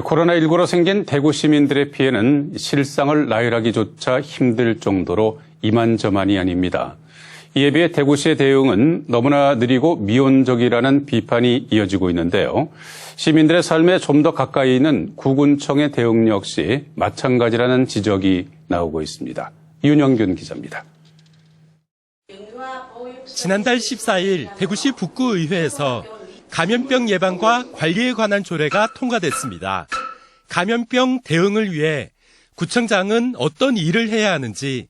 코로나19로 생긴 대구 시민들의 피해는 실상을 나열하기조차 힘들 정도로 이만저만이 아닙니다. 이에 비해 대구시의 대응은 너무나 느리고 미온적이라는 비판이 이어지고 있는데요. 시민들의 삶에 좀 더 가까이 있는 구군청의 대응 역시 마찬가지라는 지적이 나오고 있습니다. 윤영균 기자입니다. 지난달 14일 대구시 북구의회에서 감염병 예방과 관리에 관한 조례가 통과됐습니다. 감염병 대응을 위해 구청장은 어떤 일을 해야 하는지,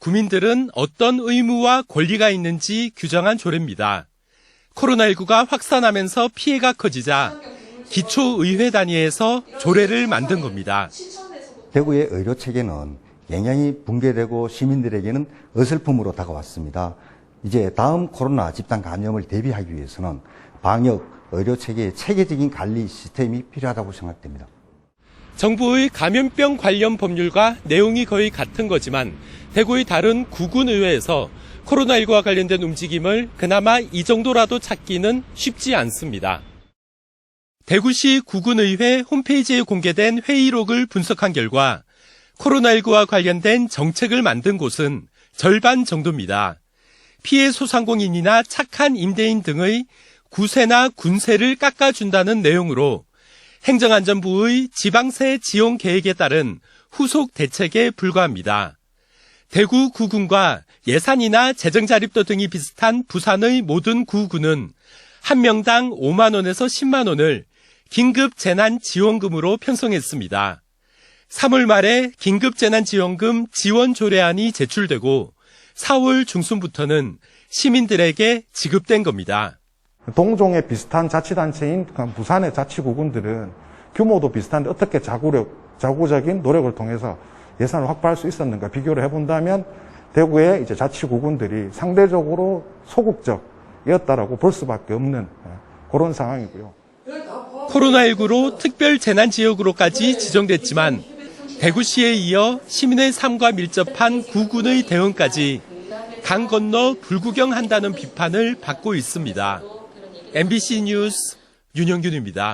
구민들은 어떤 의무와 권리가 있는지 규정한 조례입니다. 코로나19가 확산하면서 피해가 커지자 기초의회 단위에서 조례를 만든 겁니다. 대구의 의료 체계는 영향이 붕괴되고 시민들에게는 어설픔으로 다가왔습니다. 이제 다음 코로나 집단 감염을 대비하기 위해서는 방역 의료 체계의 체계적인 관리 시스템이 필요하다고 생각됩니다. 정부의 감염병 관련 법률과 내용이 거의 같은 거지만 대구의 다른 구군 의회에서 코로나19와 관련된 움직임을 그나마 이 정도라도 찾기는 쉽지 않습니다. 대구시 구군의회 홈페이지에 공개된 회의록을 분석한 결과 코로나19와 관련된 정책을 만든 곳은 절반 정도입니다. 피해 소상공인이나 착한 임대인 등의 구세나 군세를 깎아준다는 내용으로 행정안전부의 지방세 지원 계획에 따른 후속 대책에 불과합니다. 대구 구군과 예산이나 재정 자립도 등이 비슷한 부산의 모든 구군은 한 명당 5만 원에서 10만 원을 긴급 재난 지원금으로 편성했습니다. 3월 말에 긴급 재난 지원금 지원 조례안이 제출되고 4월 중순부터는 시민들에게 지급된 겁니다. 동종의 비슷한 자치단체인 그 부산의 자치구군들은 규모도 비슷한데 어떻게 자구력, 자구적인 노력을 통해서 예산을 확보할 수 있었는가 비교를 해본다면 대구의 이제 자치구군들이 상대적으로 소극적이었다라고 볼 수밖에 없는 예, 그런 상황이고요. 코로나19로 특별 재난 지역으로까지 지정됐지만 대구시에 이어 시민의 삶과 밀접한 구군의 대응까지 강 건너 불구경한다는 비판을 받고 있습니다. MBC 뉴스 윤영균입니다.